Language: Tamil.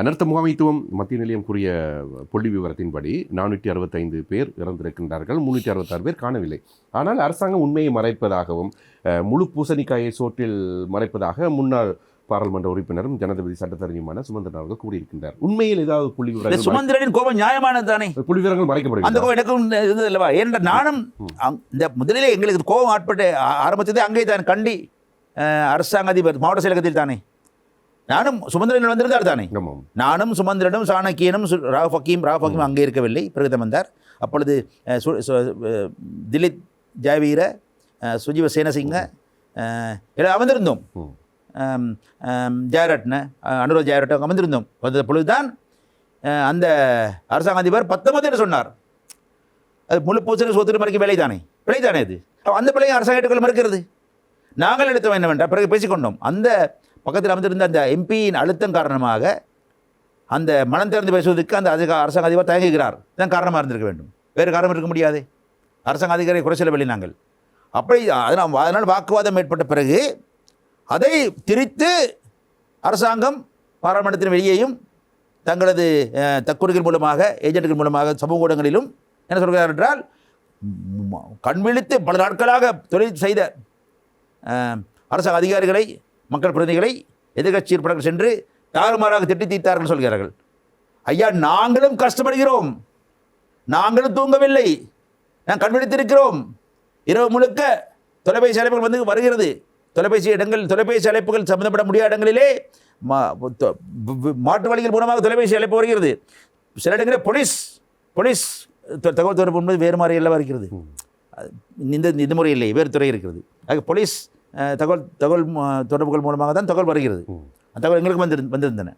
அனர்த்த முகாமைத்துவம் மத்திய நிலையம் கூறிய புள்ளி விவரத்தின்படி நானூற்றி அறுபத்தைந்து பேர் இறந்திருக்கின்றார்கள். முன்னூற்றி அறுபத்தாறு பேர் காணவில்லை. ஆனால் அரசாங்கம் உண்மையை மறைப்பதாகவும் முழு பூசணிக்காயை சோற்றில் மறைப்பதாக முன்னாள் பாராளுமன்ற உறுப்பினரும் ஜனாதிபதி சட்டத்தரணியுமான சுமந்திரன் அவர்கள் கூறியிருக்கின்றார். உண்மையில் ஏதாவது புள்ளி விவரங்கள் சுமந்திரனின் கோபம் நியாயமானது தானே புள்ளி விவரங்கள் அந்த மறைக்கப்படுகிறது கோபம் எனக்கும் இருந்தது அல்லவா ஏன்ற நானும் இந்த முதலிலே எங்களுக்கு கோபம் ஆட்பட்டு ஆரம்பித்ததே அங்கே தான் கண்டி அரசாங்க அதிபர் மாவட்ட செயலகத்தில் தானே நானும் சுமந்திரன் வந்திருந்தார் தானே? நானும் சுமந்திரனும் சாணக்கியனும் ராவ் ஃபக்கீம் ராவ் ஃபக்கீம் அங்கே இருக்கவில்லை. பிரகதம் வந்தார். அப்பொழுது திலீப் அஹ், சுஜீவ சேனசிங்க எல்லாம் அமர்ந்திருந்தோம். ஜெயரட்ன அஹ், அனுராக் ஜெயரட்ன அமர்ந்திருந்தோம். வந்த பொழுதுதான் அந்த அரசாங்க அதிபர் பத்தொன்பது என்று சொன்னார். அது முழு பூசணி சொத்து மறைக்க விலை தானே? பிழை தானே அது? அந்த பிழையை அரசாங்க ஏற்றுக்கொள்ள மறுக்கிறது. நாங்கள் எடுத்தோம் என்னவென்றால் பிறகு பேசிக்கொண்டோம். அந்த பக்கத்தில் அமைந்திருந்த அந்த எம்பியின் அழுத்தம் காரணமாக அந்த மனம் திறந்து பேசுவதற்கு அந்த அதிக அரசாங்க அதிபர் தயங்குகிறார். இதுதான் காரணமாக இருந்திருக்க வேண்டும். வேறு காரணம் இருக்க முடியாது. அரசாங்க அதிகாரி குறை சொல்லவில்லை நாங்கள். அப்படி அதனால் அதனால் வாக்குவாதம் ஏற்பட்ட பிறகு அதை திரித்து அரசாங்கம் பாராளுமன்றத்தின் வெளியேயும் தங்களது தக்குறுகள் மூலமாக ஏஜென்ட்கள் மூலமாக சமூக ஊடகங்களிலும் என்ன சொல்கிறார் என்றால் கண்விழித்து கண் பல நாட்களாக தொழில் செய்த அரசாங்க அதிகாரிகளை மக்கள் பிரதிநிதிகளை எதிர்கட்சி உறுப்பினர்கள் சென்று தாறுமாறாக திட்டி தீர்த்தார்கள் சொல்கிறார்கள். ஐயா நாங்களும் கஷ்டப்படுகிறோம். நாங்களும் தூங்கவில்லை. நான் கண் விழித்திருக்கிறோம் இரவு முழுக்க தொலைபேசி அழைப்புகள் வந்து வருகிறது. தொலைபேசி இடங்கள் தொலைபேசி அழைப்புகள் சம்பந்தப்பட முடியாத இடங்களிலே மாற்று வழிகள் மூலமாக தொலைபேசி அழைப்பு வருகிறது. சில இடங்களில் போலீஸ் போலீஸ் தகவல் தொடர்பு என்பது வேறு மாதிரி எல்லாம் இருக்கிறது. இந்த இந்த முறை இல்லை வேறு துறை இருக்கிறது. ஆக போலீஸ் தகவல் தகவல் தொடர்புகள் மூலமாக தான் தகவல் வருகிறது. தகவல் எங்களுக்கு வந்து வந்திருந்தன.